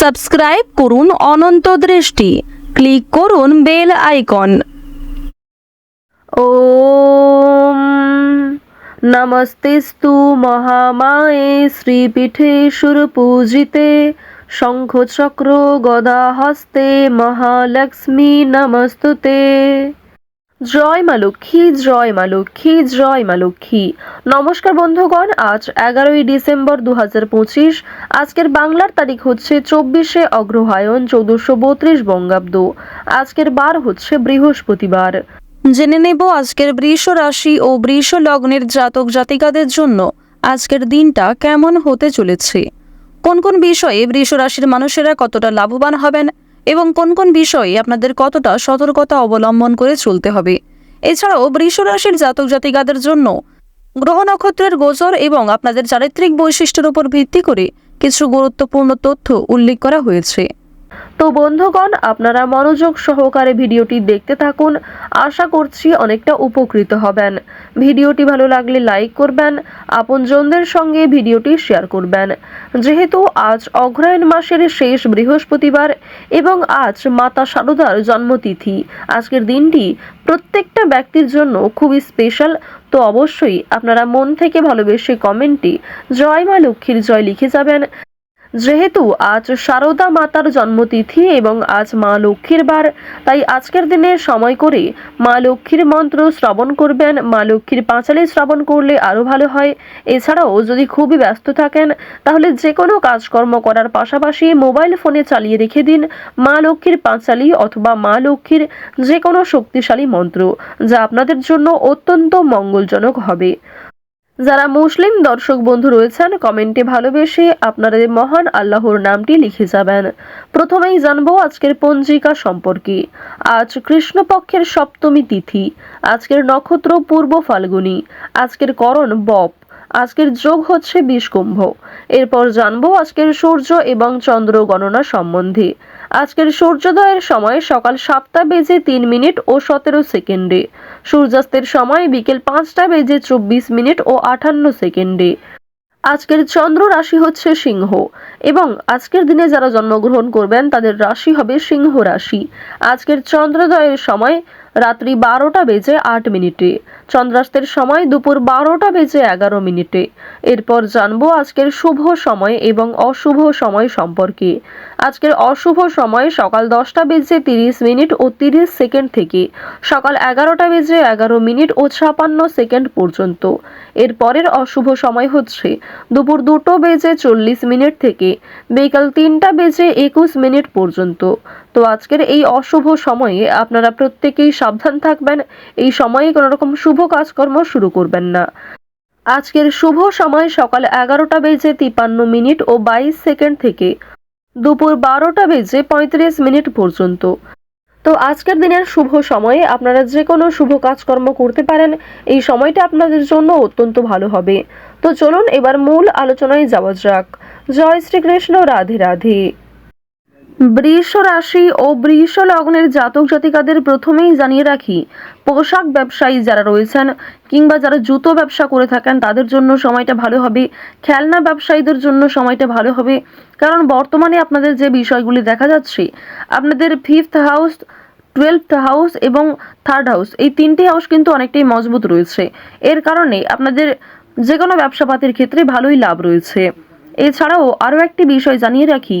Subscribe করুন অনন্ত দৃষ্টি। Click করুন বেল আইকন। ও নমস্তেস্তু মহামায়ে শ্রীপীঠে সুরপূজিতে শঙ্খচক্র গদাহস্তে মহালক্ষ্মী নমস্তুতে। জয় মা লক্ষ্মী, জয় মা লক্ষ্মী, জয় মা লক্ষ্মী। নমস্কার বন্ধুগণ, আজ এগারোই ডিসেম্বর দু পঁচিশ। আজকের বাংলার তারিখ হচ্ছে চব্বিশে অগ্রহায়ণ চৌদ্দশো বত্রিশ বঙ্গাব্দ। আজকের বার হচ্ছে বৃহস্পতিবার। জেনে নেব আজকের বৃষ রাশি ও বৃষ লগ্নের জাতক জাতিকাদের জন্য আজকের দিনটা কেমন হতে চলেছে। কোন কোন বিষয়ে বৃষ রাশির মানুষেরা কতটা লাভবান হবেন এবং কোন কোন বিষয়ে আপনাদের কতটা সতর্কতা অবলম্বন করে চলতে হবে। এছাড়াও বৃষ রাশির জাতক জাতিকাদের জন্য গ্রহ নক্ষত্রের গোচর এবং আপনাদের চারিত্রিক বৈশিষ্ট্যের উপর ভিত্তি করে কিছু গুরুত্বপূর্ণ তথ্য উল্লেখ করা হয়েছে। তো বন্ধুগণ, আপনারা মনোযোগ সহকারে ভিডিওটি দেখতে থাকুন। আশা করছি অনেকটা উপকৃত হবেন। ভিডিওটি ভালো লাগলে লাইক করবেন, আপনজনদের সঙ্গে ভিডিওটি শেয়ার করবেন। যেহেতু আজ অগ্রহায়ণ মাসের শেষ বৃহস্পতিবার এবং আজ মাতা সারদার জন্মতিথি, আজকের দিনটি প্রত্যেকটা ব্যক্তির জন্য খুবই স্পেশাল। তো অবশ্যই আপনারা মন থেকে ভালোবেসে কমেন্টে জয় মা লক্ষ্মীর জয় লিখে যাবেন। যেহেতু আজ শারদা মাতার জন্মতিথি এবং আজ মা লক্ষ্মীর বার, তাই আজকের দিনে সময় করে মা লক্ষ্মীর মন্ত্র শ্রবণ করবেন। মা লক্ষ্মীর পাঁচালি শ্রবণ করলে আরও ভালো হয়। এছাড়াও যদি খুবই ব্যস্ত থাকেন, তাহলে যে কোনো কাজকর্ম করার পাশাপাশি মোবাইল ফোনে চালিয়ে রেখে দিন মা লক্ষ্মীর পাঁচালি অথবা মা লক্ষ্মীর যে কোনো শক্তিশালী মন্ত্র, যা আপনাদের জন্য অত্যন্ত মঙ্গলজনক হবে। যারা মুসলিম দর্শক বন্ধু রয়েছেন, কমেন্টে ভালোবেসে আপনাদের মহান আল্লাহর নামটি লিখে যাবেন। প্রথমেই জানব আজকের পঞ্জিকা সম্পর্কে। আজ কৃষ্ণপক্ষের সপ্তমী তিথি, আজকের নক্ষত্র পূর্ব ফাল্গুনী, আজকের করণ বপ, আজকের যোগ হচ্ছে বিষকুম্ভ। এরপর জানব আজকের সূর্য এবং চন্দ্র গণনা সম্বন্ধে। আজকের সূর্যোদয়ের সময় সকাল সাতটা বেজে তিন মিনিট ও সতেরো সেকেন্ডে। সূর্যাস্তের সময় বিকেল পাঁচটা বেজে চব্বিশ মিনিট ও আঠান্ন সেকেন্ডে। আজকের চন্দ্র রাশি হচ্ছে সিংহ এবং আজকের দিনে যারা জন্মগ্রহণ করবেন তাদের রাশি হবে সিংহ রাশি। আজকের চন্দ্রোদয়ের সময় রাত্রি বারোটা বেজে আট মিনিটে। চন্দ্রাস্তের সময় দুপুর বারোটা বেজে এগারো মিনিটে। এরপর জানব আজকের শুভ সময় এবং অশুভ সময় সম্পর্কে। আজকের অশুভ সময় সকাল দশটা বেজে তিরিশ মিনিট ও তিরিশ সেকেন্ড থেকে। সকাল এগারোটা বেজে এগারো মিনিট ও ছাপান্ন সেকেন্ড পর্যন্ত। এর পরের অশুভ সময় হচ্ছে দুপুর দুটো বেজে চল্লিশ মিনিট থেকে। বিকাল তিনটা বেজে একুশ মিনিট পর্যন্ত। তো আজকের এই অশুভ সময়ে আপনারা প্রত্যেকেই সাবধান থাকবেন। এই সময়ে কোনো রকম শুভ কাজকর্ম শুরু করবেন না। আজকের শুভ সময় সকাল এগারোটা বেজে তিপান্ন মিনিট ও বাইশ সেকেন্ড থেকে দুপুর বারোটা বেজে পঁয়ত্রিশ মিনিট পর্যন্ত। তো আজকের দিনের শুভ সময়ে আপনারা যে কোনো শুভ কাজকর্ম করতে পারেন। এই সময়টা আপনাদের জন্য অত্যন্ত ভালো হবে। তো চলুন এবার মূল আলোচনায় যাওয়া যাক। জয় শ্রীকৃষ্ণ, রাধে রাধে। বৃষ রাশি ও বৃষ লগ্নের জাতক জাতিকাদের প্রথমেই জানিয়ে রাখি, পোশাক ব্যবসায়ী যারা রয়েছেন কিংবা যারা জুতো ব্যবসা করে থাকেন, তাদের জন্য সময়টা ভালো হবে। খেলনা ব্যবসায়ীদের জন্য সময়টা ভালো হবে। কারণ বর্তমানে আপনাদের যে বিষয়গুলি দেখা যাচ্ছে, আপনাদের ফিফথ হাউস টুয়েলভথ হাউস এবং থার্ড হাউস এই তিনটি হাউস কিন্তু অনেকটাই মজবুত রয়েছে। এর কারণে আপনাদের যে কোনো ব্যবসাপাতির ক্ষেত্রে ভালোই লাভ রয়েছে। এছাড়াও আরও একটি বিষয় জানিয়ে রাখি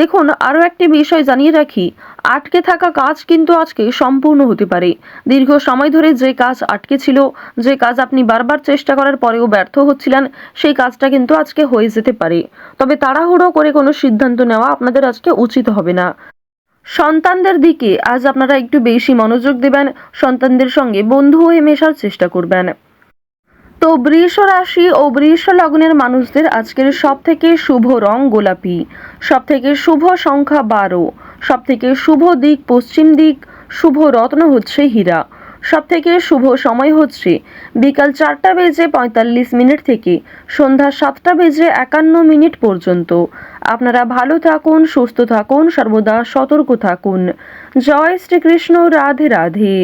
দেখুন, আরও একটি বিষয় জানিয়ে রাখি। আটকে থাকা কাজ কিন্তু আজকে সম্পূর্ণ হতে পারে। দীর্ঘ সময় ধরে যে কাজ আটকে ছিল, যে কাজ আপনি বারবার চেষ্টা করার পরেও ব্যর্থ হচ্ছিলেন, সেই কাজটা কিন্তু আজকে হয়ে যেতে পারে। তবে তাড়াহুড়ো করে কোনো সিদ্ধান্ত নেওয়া আপনাদের আজকে উচিত হবে না। সন্তানদের দিকে আজ আপনারা একটু বেশি মনোযোগ দেবেন, সন্তানদের সঙ্গে বন্ধু হয়ে মেশার চেষ্টা করবেন। তো বৃষ রাশি ও বৃষ লগ্নের মানুষদের আজকের সব থেকে শুভ রং গোলাপি। সব থেকে শুভ সংখ্যা বারো। সব থেকে শুভ দিক পশ্চিম দিক, শুভ রত্ন হচ্ছে হীরা। সব থেকে শুভ সময় হচ্ছে বিকাল চারটা বেজে পঁয়তাল্লিশ মিনিট থেকে সন্ধ্যা সাতটা বেজে একান্ন মিনিট পর্যন্ত। আপনারা ভালো থাকুন, সুস্থ থাকুন, সর্বদা সতর্ক থাকুন। জয় শ্রীকৃষ্ণ, রাধে রাধে।